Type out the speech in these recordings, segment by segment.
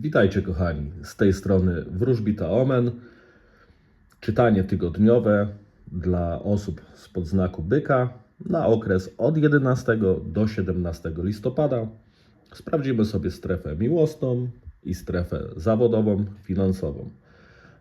Witajcie kochani, z tej strony Wróżbita Omen. Czytanie tygodniowe dla osób z podznaku byka na okres od 11 do 17 listopada. Sprawdzimy sobie strefę miłosną i strefę zawodową, finansową.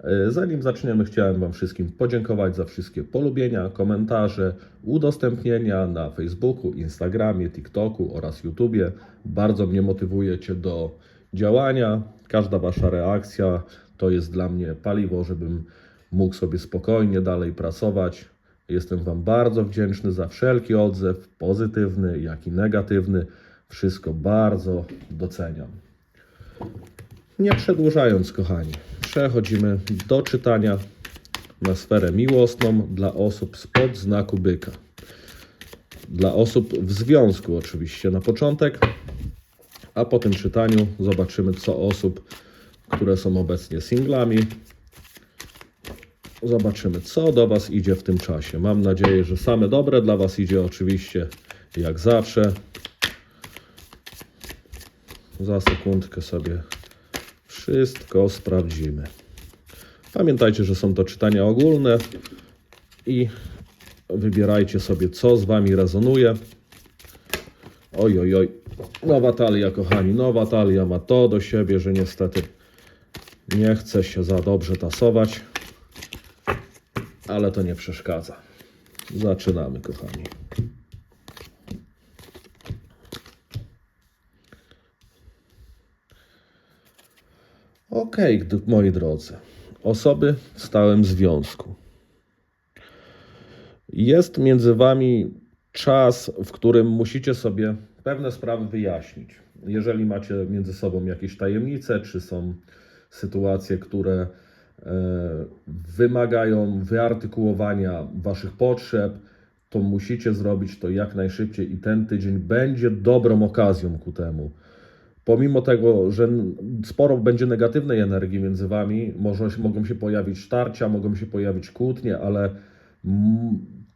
E, Zanim zaczniemy, chciałem Wam wszystkim podziękować za wszystkie polubienia, komentarze, udostępnienia na Facebooku, Instagramie, TikToku oraz YouTubie. Bardzo mnie motywujecie do działania. Każda Wasza reakcja to jest dla mnie paliwo, żebym mógł sobie spokojnie dalej pracować. Jestem Wam bardzo wdzięczny za wszelki odzew, pozytywny, jak i negatywny. Wszystko bardzo doceniam. Nie przedłużając, kochani, przechodzimy do czytania na sferę miłosną dla osób spod znaku byka. Dla osób w związku, oczywiście, na początek, a po tym czytaniu zobaczymy, co osób, które są obecnie singlami. Zobaczymy, co do Was idzie w tym czasie. Mam nadzieję, że same dobre dla Was idzie, oczywiście, jak zawsze. Za sekundkę sobie wszystko sprawdzimy. Pamiętajcie, że są to czytania ogólne i wybierajcie sobie, co z Wami rezonuje. Oj, oj, oj. Nowa talia, kochani. Nowa talia ma to do siebie, że niestety nie chce się za dobrze tasować, ale to nie przeszkadza. Zaczynamy, kochani. D- moi drodzy. Osoby w stałym związku. Jest między Wami czas, w którym musicie sobie pewne sprawy wyjaśnić. Jeżeli macie między sobą jakieś tajemnice, czy są sytuacje, które e, wymagają wyartykułowania Waszych potrzeb, to musicie zrobić to jak najszybciej i ten tydzień będzie dobrą okazją ku temu pomimo tego, że sporo będzie negatywnej energii między wami, może, mogą się pojawić tarcia, mogą się pojawić kłótnie, ale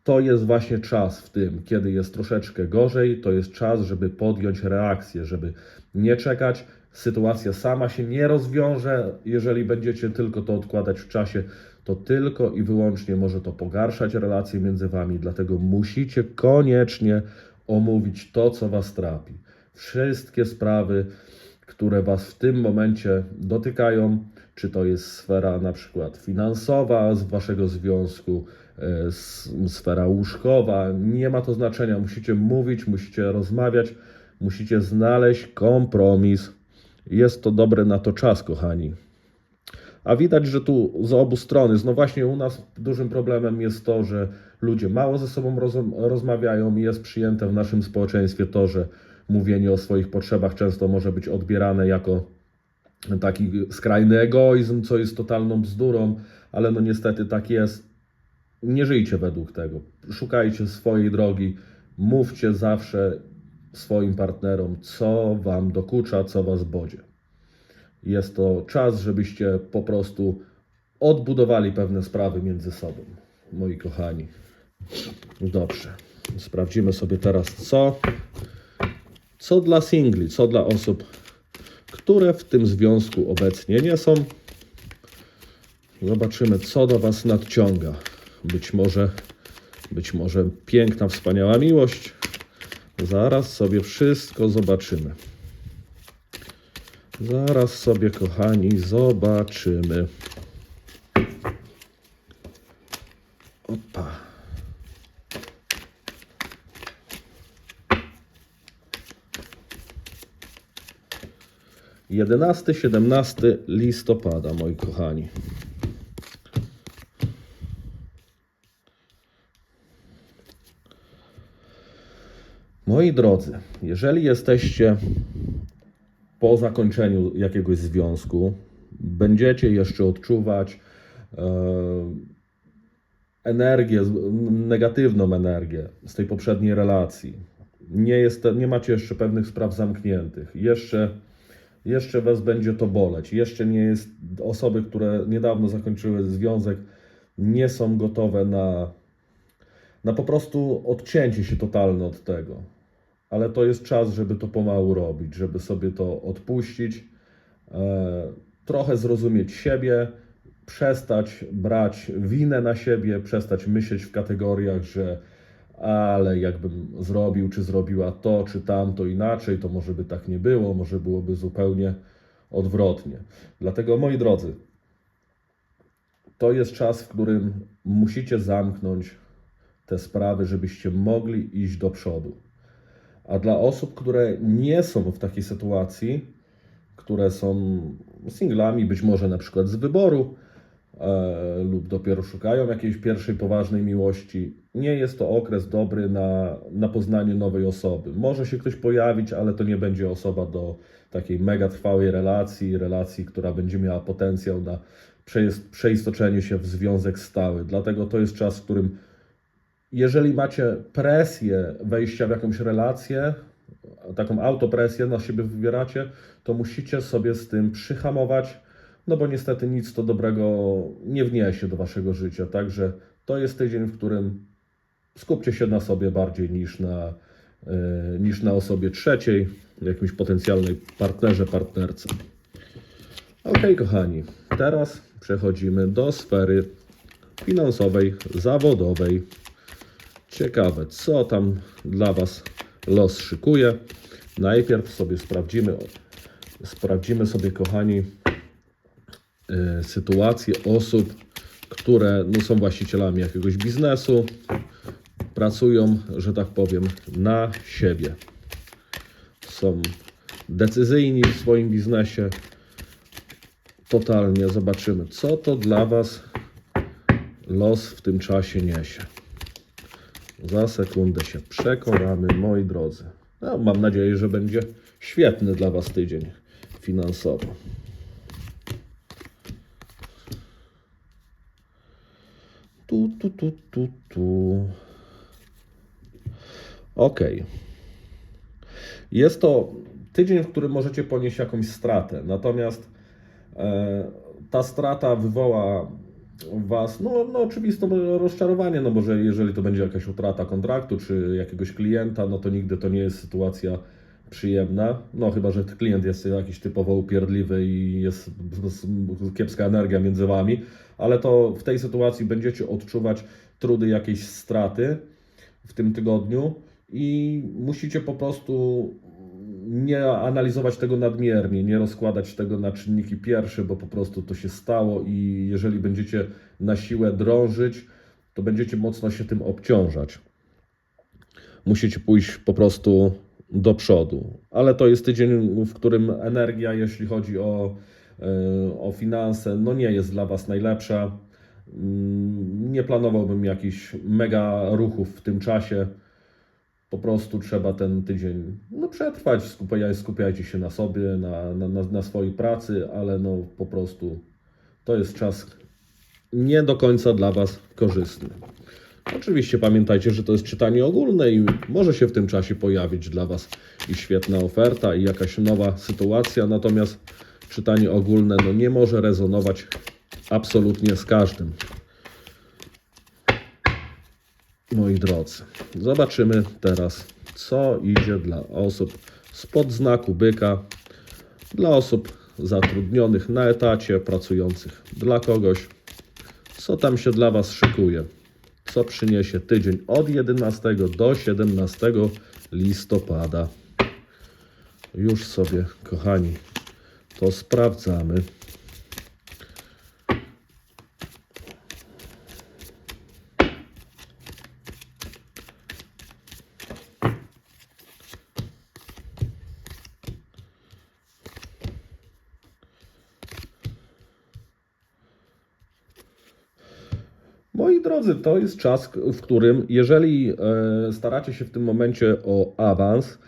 to jest właśnie czas w tym, kiedy jest troszeczkę gorzej, to jest czas, żeby podjąć reakcję, żeby nie czekać. Sytuacja sama się nie rozwiąże, jeżeli będziecie tylko to odkładać w czasie, to tylko i wyłącznie może to pogarszać relacje między wami, dlatego musicie koniecznie omówić to, co was trapi. Wszystkie sprawy, które Was w tym momencie dotykają, czy to jest sfera na przykład finansowa z Waszego związku, sfera łóżkowa, nie ma to znaczenia. Musicie mówić, musicie rozmawiać, musicie znaleźć kompromis. Jest to dobre na to czas, kochani. A widać, że tu z obu stron. No właśnie u nas dużym problemem jest to, że ludzie mało ze sobą roz, rozmawiają i jest przyjęte w naszym społeczeństwie to, że mówienie o swoich potrzebach często może być odbierane jako taki skrajny egoizm, co jest totalną bzdurą, ale no niestety tak jest. Nie żyjcie według tego. Szukajcie swojej drogi, mówcie zawsze swoim partnerom, co wam dokucza, co was bodzie. Jest to czas, żebyście po prostu odbudowali pewne sprawy między sobą, moi kochani. Dobrze. Sprawdzimy sobie teraz, co, co dla singli, co dla osób, które w tym związku obecnie nie są. Zobaczymy, co do Was nadciąga. Być może, być może piękna, wspaniała miłość. Zaraz sobie wszystko zobaczymy. Zaraz sobie, kochani, zobaczymy. Opa. Jedenasty, 17 listopada, moi kochani. Moi drodzy, jeżeli jesteście po zakończeniu jakiegoś związku, będziecie jeszcze odczuwać e, energię, negatywną energię z tej poprzedniej relacji. Nie, jest, nie macie jeszcze pewnych spraw zamkniętych. Jeszcze, jeszcze Was będzie to boleć. Jeszcze nie jest, osoby, które niedawno zakończyły związek, nie są gotowe na, na po prostu odcięcie się totalne od tego. Ale to jest czas, żeby to pomału robić, żeby sobie to odpuścić, e, trochę zrozumieć siebie, przestać brać winę na siebie, przestać myśleć w kategoriach, że ale jakbym zrobił czy zrobiła to czy tamto inaczej, to może by tak nie było, może byłoby zupełnie odwrotnie. Dlatego, moi drodzy, to jest czas, w którym musicie zamknąć te sprawy, żebyście mogli iść do przodu. A dla osób, które nie są w takiej sytuacji, które są singlami, być może na przykład z wyboru, e, lub dopiero szukają jakiejś pierwszej poważnej miłości, nie jest to okres dobry na, na poznanie nowej osoby. Może się ktoś pojawić, ale to nie będzie osoba do takiej mega trwałej relacji, relacji, która będzie miała potencjał na przeist- przeistoczenie się w związek stały. Dlatego to jest czas, w którym jeżeli macie presję wejścia w jakąś relację, taką autopresję na siebie wybieracie, to musicie sobie z tym przyhamować, no bo niestety nic to dobrego nie wniesie do waszego życia. Także to jest tydzień, w którym skupcie się na sobie bardziej niż na, yy, niż na osobie trzeciej, jakimś potencjalnej partnerze, partnerce. Ok, kochani, teraz przechodzimy do sfery finansowej, zawodowej. Ciekawe, co tam dla Was los szykuje. Najpierw sobie sprawdzimy, sprawdzimy sobie, kochani, y, sytuację osób, które no, są właścicielami jakiegoś biznesu, pracują, że tak powiem, na siebie. Są decyzyjni w swoim biznesie. Totalnie zobaczymy, co to dla Was los w tym czasie niesie. Za sekundę się przekonamy, moi drodzy. No, mam nadzieję, że będzie świetny dla Was tydzień finansowo. Tu, tu, tu, tu, tu. Ok. Jest to tydzień, w którym możecie ponieść jakąś stratę. Natomiast e, ta strata wywoła Was, no, no oczywiste rozczarowanie, no bo że jeżeli to będzie jakaś utrata kontraktu czy jakiegoś klienta, no to nigdy to nie jest sytuacja przyjemna, no chyba, że klient jest jakiś typowo upierdliwy i jest kiepska energia między Wami, ale to w tej sytuacji będziecie odczuwać trudy jakiejś straty w tym tygodniu i musicie po prostu nie analizować tego nadmiernie, nie rozkładać tego na czynniki pierwsze, bo po prostu to się stało i jeżeli będziecie na siłę drążyć, to będziecie mocno się tym obciążać. Musicie pójść po prostu do przodu. Ale to jest tydzień, w którym energia, jeśli chodzi o, e, o finanse, no nie jest dla Was najlepsza. Mm, Nie planowałbym jakichś mega ruchów w tym czasie. Po prostu trzeba ten tydzień no, przetrwać, skupiaj, skupiajcie się na sobie, na, na, na, na swojej pracy, ale no po prostu to jest czas nie do końca dla Was korzystny. Oczywiście pamiętajcie, że to jest czytanie ogólne i może się w tym czasie pojawić dla Was i świetna oferta, i jakaś nowa sytuacja, natomiast czytanie ogólne no, nie może rezonować absolutnie z każdym. Moi drodzy, zobaczymy teraz, co idzie dla osób spod znaku byka, dla osób zatrudnionych na etacie, pracujących dla kogoś, co tam się dla Was szykuje, co przyniesie tydzień od 11 do 17 listopada. Już sobie, kochani, to sprawdzamy. Moi drodzy, to jest czas, w którym, jeżeli e, staracie się w tym momencie o awans,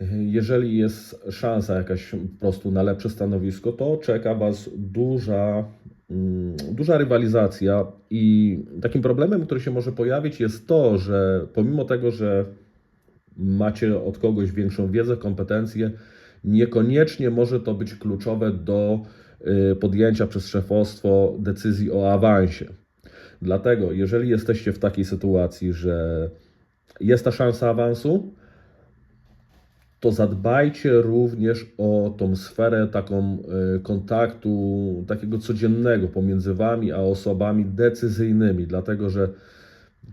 e, jeżeli jest szansa jakaś po prostu na lepsze stanowisko, to czeka Was duża, mm, duża rywalizacja. I takim problemem, który się może pojawić, jest to, że pomimo tego, że macie od kogoś większą wiedzę, kompetencje, niekoniecznie może to być kluczowe do y, podjęcia przez szefostwo decyzji o awansie. Dlatego, jeżeli jesteście w takiej sytuacji, że jest ta szansa awansu, to zadbajcie również o tą sferę taką e, kontaktu, takiego codziennego pomiędzy Wami a osobami decyzyjnymi, dlatego że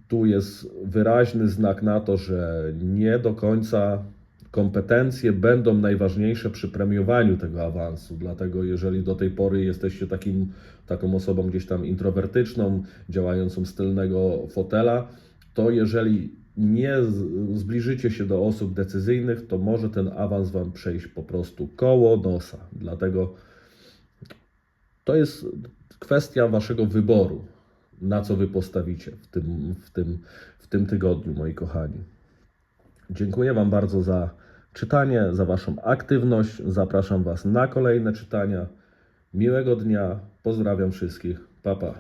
tu jest wyraźny znak na to, że nie do końca kompetencje będą najważniejsze przy premiowaniu tego awansu. Dlatego, jeżeli do tej pory jesteście takim, taką osobą gdzieś tam introwertyczną, działającą z tylnego fotela, to jeżeli nie zbliżycie się do osób decyzyjnych, to może ten awans Wam przejść po prostu koło nosa. Dlatego to jest kwestia Waszego wyboru, na co Wy postawicie w tym, w tym, w tym tygodniu, moi kochani. Dziękuję Wam bardzo za czytanie, za Waszą aktywność. Zapraszam Was na kolejne czytania. Miłego dnia. Pozdrawiam wszystkich. Pa, pa.